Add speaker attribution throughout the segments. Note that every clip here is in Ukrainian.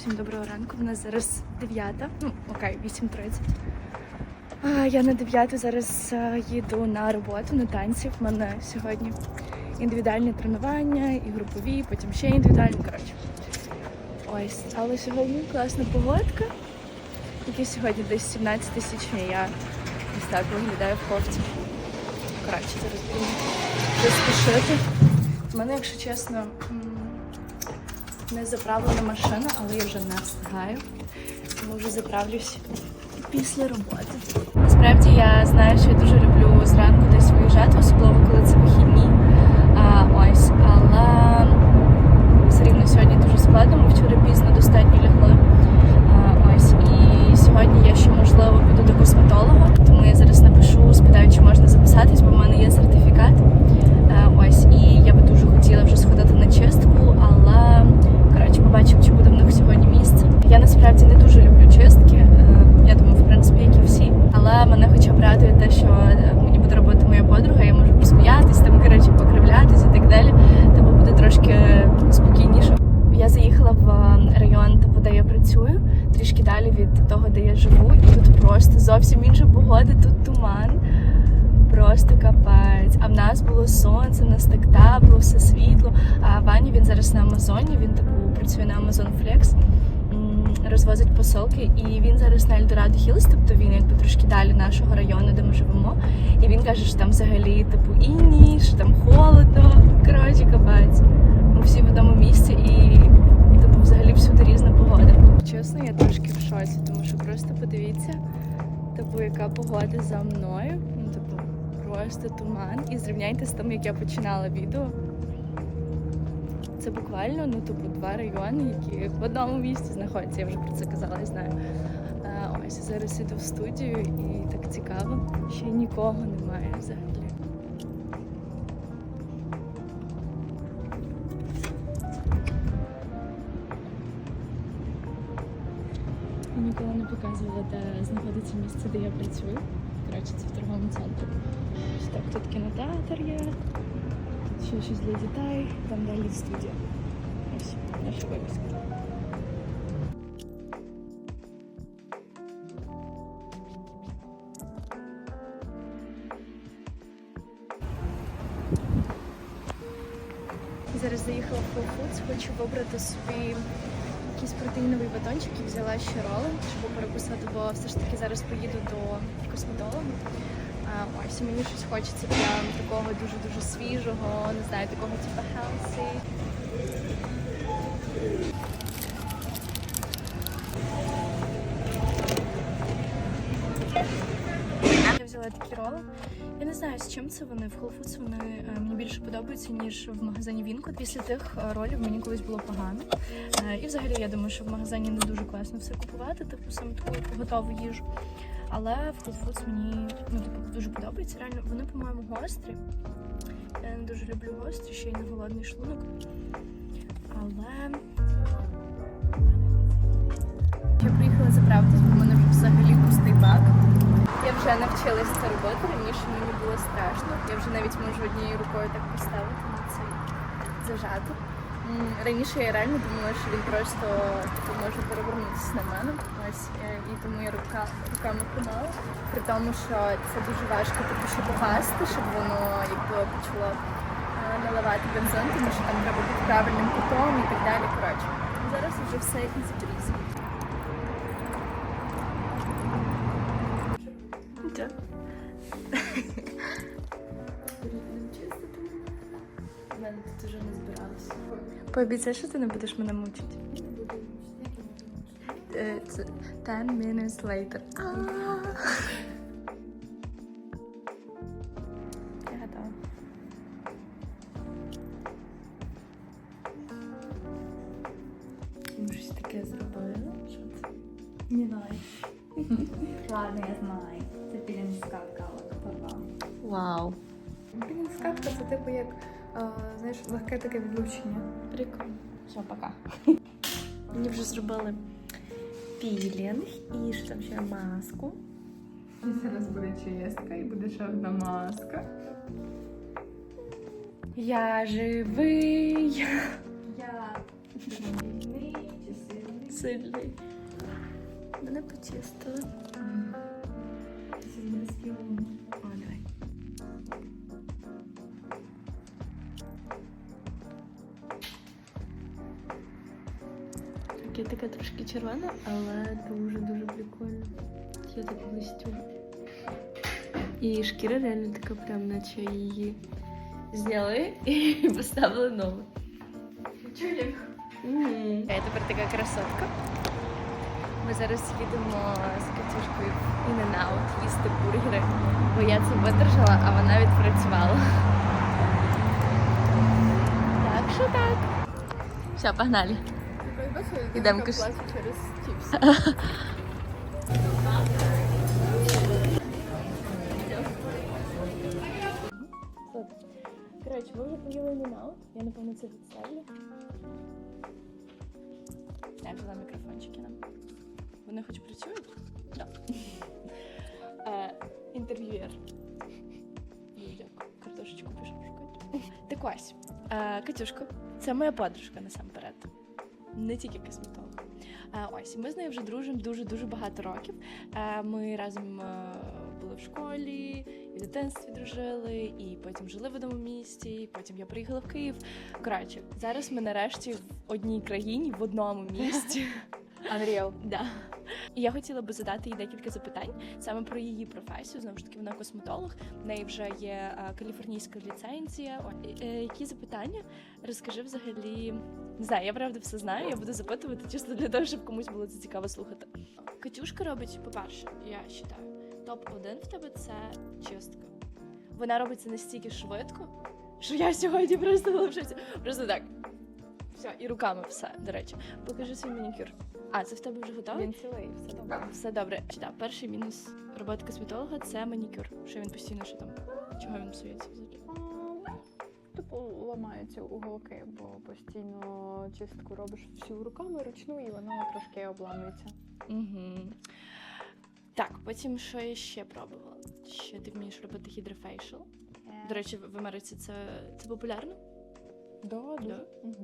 Speaker 1: Всім доброго ранку. У нас зараз 9, ну окей, 8.30. Я на 9 зараз їду на роботу на танці. В мене сьогодні індивідуальні тренування і групові, потім ще індивідуальні. Коротше. Ось, але сьогодні класна погодка. Тільки сьогодні десь 17 січня я ось так виглядаю в кофті. Коротше, зараз буду заспішити. У мене, якщо чесно, не заправлена машина, але я вже не встигаю. Тому вже заправлюсь після роботи. Насправді я знаю, що я дуже люблю зранку десь виїжджати, особливо коли це вихідні. А, ось, але все рівно сьогодні дуже складно. Ми вчора пізно достатньо лягли. А, ось і сьогодні я ще можливо піду до косметолога, тому я зараз напишу, спитаю, чи можна записатись, бо в мене є сертифікат. Е, Ось, і я би дуже хотіла вже сходити на чистку, але коротше, побачимо, чи буде в них сьогодні місце. Я насправді не дуже люблю чистки. е, Я думаю, в принципі, як і всі. Але мене хоча б радує те, що е, мені буде робити моя подруга, я можу посміятись, там коротше покривлятись і так далі. Тому буде трошки спокійніше. Я заїхала в е, район, типу, де я працюю, трішки далі від того, де я живу, і тут просто зовсім інша погода, тут туман. Просто капець. А в нас було сонце, в нас так тепло, все світло. А Ваня він зараз на Амазоні, він типу працює на Amazon Flex, розвозить посилки, і він зараз на Eldorado Hills, тобто він якби трошки далі нашого району, де ми живемо. І він каже, що там взагалі типу інні, що там холодно. Коротше, капець. Ми всі в одному місці і типу взагалі всюди різна погода. Чесно, я трошки в шоці, тому що просто подивіться, погода за мною. Ну, типу, просто туман. І зрівняйте з тим, як я починала відео. Це буквально ну, типу, два райони, які в одному місці знаходяться. Я вже про це казала, я знаю. А, ось зараз іду в студію і так цікаво. Ще нікого немає взагалі. Де знаходиться місце, де я працюю. Коротше, це в торговому центрі. Так, тут кінотеатр є, тут ще щось для дітей, там далі студія. Ось наша вивіска. Зараз заїхала в Whole хочу вибрати собі протеїновий батончик і взяла ще роли, щоб перекусити, бо все ж таки зараз поїду до косметолога. Ось мені щось хочеться прям такого дуже-дуже свіжого, не знаю, такого типу healthy. Я взяла такі роли. Я не знаю, з чим це вони в Whole Foods вони е, мені більше подобаються, ніж в магазині Вінко. Після тих е, ролів мені колись було погано. Е, І взагалі я думаю, що в магазині не дуже класно все купувати, типу саме таку готову їжу. Але в Whole Foods мені ну, типу, дуже подобається. Реально, вони, по-моєму, гострі. Я не дуже люблю гострі, ще й на голодний шлунок. Але я приїхала заправитись, бо мене вже взагалі пустий бак. Я вже навчилась це робити, раніше мені було страшно. Я вже навіть можу однією рукою так поставити на цей зажати. Раніше я реально думала, що він просто типу, може перевернутися на мене. Ось е, і тому я рука, руками тримала. При тому, що це дуже важко типу, ще попасти, щоб воно якби почало е, наливати бензин, тому що там треба бути правильним кутом і так далі. Коротше, зараз вже все ізі-брізі. Так. Вже не збиралося. Пообіцяй, що ти не будеш мене мучити. Е, 10 minutes later. Я готова. Ми щось таке зробили. Що це? Не знаю.
Speaker 2: Ладно, я знаю. Це пілінскавка лактова.
Speaker 1: Вау.
Speaker 3: Пілінскавка це типу як знаєш, легке таке відлучення.
Speaker 1: Прикольно. Все, пока. Мені вже зробили пілінг і що там ще маску.
Speaker 3: І зараз буде чистка і буде ще одна маска.
Speaker 1: Я живий.
Speaker 2: Я вільний чи сильний?
Speaker 1: сильний. Мене почистили. О, давай. я така трошки червона, але дуже-дуже прикольно. Я так блистю. І шкіра реально така прям, наче її зняли і поставили нову. Мгм. Я тепер така красотка. Ми зараз їдемо з Катюшкою в In-N-Out їсти бургери, бо я це видержала, а вона відпрацювала. Так що так. Все, погнали. Ідемо куш.
Speaker 3: через чіпс.
Speaker 1: Коротше, ми вже поїли In-N-Out. Я напевно це відставлю. Я взяла мікрофончики нам. Вони хоч працюють? Так. Е, Інтерв'юєр. Дуже дякую. Картошечку пішов шукати. Так ось, е, Катюшка, це моя подружка насамперед. Не тільки косметолог. Е, Ось, ми з нею вже дружимо дуже-дуже багато років. Е, Ми разом е, були в школі, і в дитинстві дружили, і потім жили в одному місті, потім я приїхала в Київ. Коротше, зараз ми нарешті в одній країні, в одному місті.
Speaker 3: Unreal.
Speaker 1: Да. І я хотіла би задати їй декілька запитань саме про її професію. Знову ж таки, вона косметолог. В неї вже є е, каліфорнійська ліцензія. О, е, які запитання? Розкажи взагалі. Не знаю, я правда все знаю. Я буду запитувати чисто для того, щоб комусь було це цікаво слухати. Катюшка робить, по-перше, я вважаю, топ-1 в тебе це чистка. Вона робить це настільки швидко, що я сьогодні просто вилучуся. Просто так. Все, і руками все, до речі. Покажи свій манікюр. А, це в тебе вже готовий?
Speaker 3: Він цілий, все добре.
Speaker 1: Все добре. Чи да, перший мінус роботи косметолога це манікюр. Що він постійно що там? Чого він псується взагалі?
Speaker 3: Типу ламаються уголки, бо постійно чистку робиш всю руками ручну і воно трошки обламується.
Speaker 1: Угу. Так, потім що я ще пробувала? Ще ти вмієш робити гідрофейшл. До речі, в в Америці це, це популярно.
Speaker 3: Да,
Speaker 1: Да.
Speaker 3: дуже. Угу.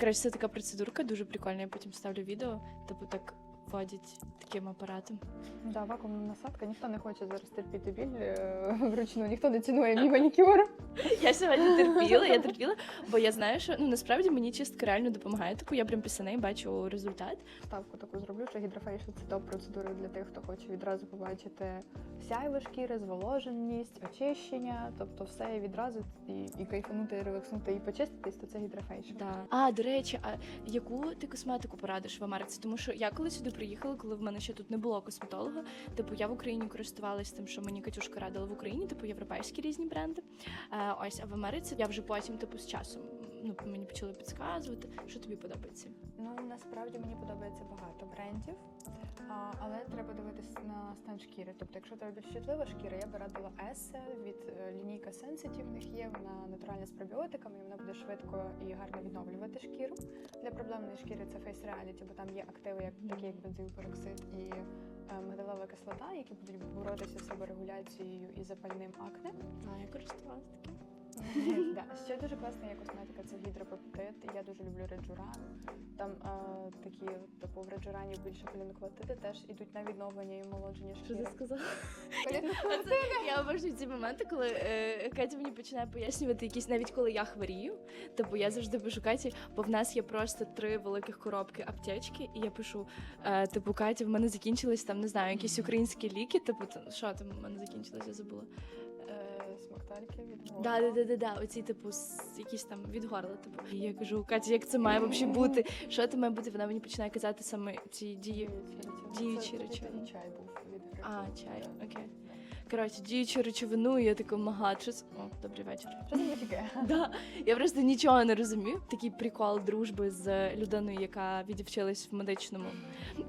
Speaker 1: Коротше, це така процедурка, дуже прикольна. Я потім ставлю відео, типу так вводять таким апаратом.
Speaker 3: Да, вакуумна насадка. Ніхто не хоче зараз терпіти біль е, вручну, ніхто не цінує мій манікюр.
Speaker 1: Я сьогодні терпіла, я терпіла, бо я знаю, що ну насправді мені чистка реально допомагає. Типу я прям після неї бачу результат.
Speaker 3: Ставку таку зроблю, що гідрофейшл це топ процедура для тих, хто хоче відразу побачити сяйве шкіри, зволоженість, очищення, тобто все відразу і, і кайфанути, і релакснути, і почиститись, то це гідрофейшл.
Speaker 1: Да. А, до речі, а яку ти косметику порадиш в Америці? Тому що я коли сюди приїхала, коли в мене ще тут не було косметолога, типу я в Україні користувалась тим, що мені Катюшка радила в Україні, типу європейські різні бренди. Е, ось, а в Америці я вже потім, типу, з часом ну, мені почали підказувати, що тобі подобається.
Speaker 3: Ну насправді мені подобається багато брендів, але треба дивитись на стан шкіри. Тобто, якщо тебе більш чутлива шкіра, я би радила Есе від е, лінійка Sensitive. В них є вона натуральна з пробіотиками, і вона буде швидко і гарно відновлювати шкіру. Для проблемної шкіри це Face Reality, бо там є активи, як такі як бензилпероксид і е, мигдалева кислота, які будуть боротися з себорегуляцією і запальним акне. Да. Ще дуже класна є косметика, це гідропептид. Я дуже люблю реджуран. Там е, такі, типу, в реджурані більше полінуклеотиди теж ідуть на відновлення і омолодження
Speaker 1: Що
Speaker 3: шкіри.
Speaker 1: ти сказала?
Speaker 3: Полінуклеотиди?
Speaker 1: Я обожнюю ці моменти, коли е, Катя мені починає пояснювати якісь, навіть коли я хворію. Типу я завжди пишу Каті, бо в нас є просто три великих коробки аптечки, і я пишу: е, типу, Катя, в мене закінчились там, не знаю, якісь українські ліки. Типу, та- що там в мене закінчилось, я забула.
Speaker 3: Смоктальки від горла.
Speaker 1: Да, да, да, да, да. Оці, типу, якісь там від горла. Типу. І я кажу, Катя, як це має взагалі бути? Що це має бути? Вона мені починає казати саме ці дії.
Speaker 3: Діючі. Це
Speaker 1: речовини.
Speaker 3: чай був від грибу.
Speaker 1: А, чай, окей. Коротше, діючу речовину, і я така, мага, що це? О, добрий вечір.
Speaker 3: Що це таке?
Speaker 1: Да. Я просто нічого не розумію. Такий прикол дружби з людиною, яка відівчилась в медичному.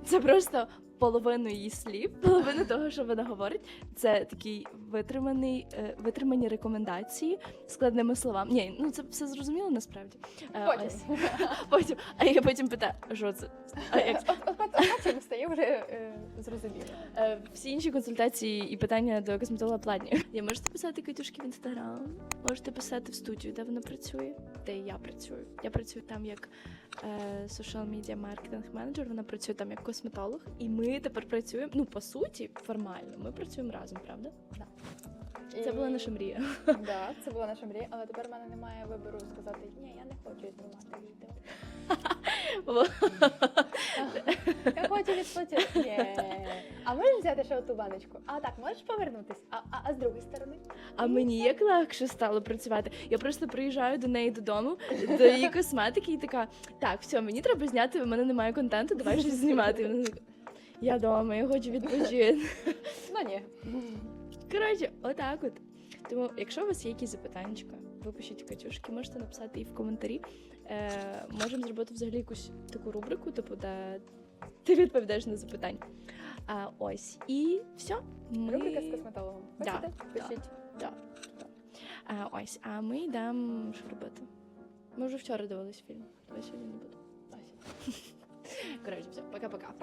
Speaker 1: Це просто половину її слів, половину того, що вона говорить. Це такий витриманий, е, витримані рекомендації складними словами. Ні, ну це все зрозуміло насправді. Е,
Speaker 3: Потім.
Speaker 1: ось. потім. А я потім питаю, що це? А як
Speaker 3: От, от, от потім стає вже е, зрозуміло.
Speaker 1: Е, Всі інші консультації і питання до косметолога платні. Я можете писати Катюшки в інстаграм, можете писати в студію, де вона працює, де я працюю. Я працюю там як е, social media маркетинг менеджер, вона працює там як косметолог, і ми тепер працюємо. Ну, по суті, формально, ми працюємо разом, правда? Це
Speaker 3: І-
Speaker 1: була наша мрія.
Speaker 3: Да, це була наша мрія, але тепер в мене немає вибору сказати, ні, я не хочу знімати відео. Я хочу відплатити. А можеш взяти ще оту баночку? А так, можеш повернутись? А, а, а з другої сторони?
Speaker 1: А мені як легше стало працювати. Я просто приїжджаю до неї додому, до її косметики, і така: так, все, мені треба зняти, в мене немає контенту, давай щось знімати. Я вдома, я хочу відпочити.
Speaker 3: Ну ні.
Speaker 1: Коротше, отак от. Тому, якщо у вас є якісь запитання, ви пишіть Катюшки, можете написати і в коментарі. Е, можемо зробити взагалі якусь таку рубрику, типу, де ти відповідаєш на запитання. А, ось. І все. Ми...
Speaker 3: Рубрика з косметологом.
Speaker 1: Да,
Speaker 3: Хочете?
Speaker 1: да.
Speaker 3: Пишіть.
Speaker 1: Да, да. А, ось, а ми йдемо що робити. Ми вже вчора дивились фільм. Давай сьогодні не буду. Ось. Коротше, все, пока-пока.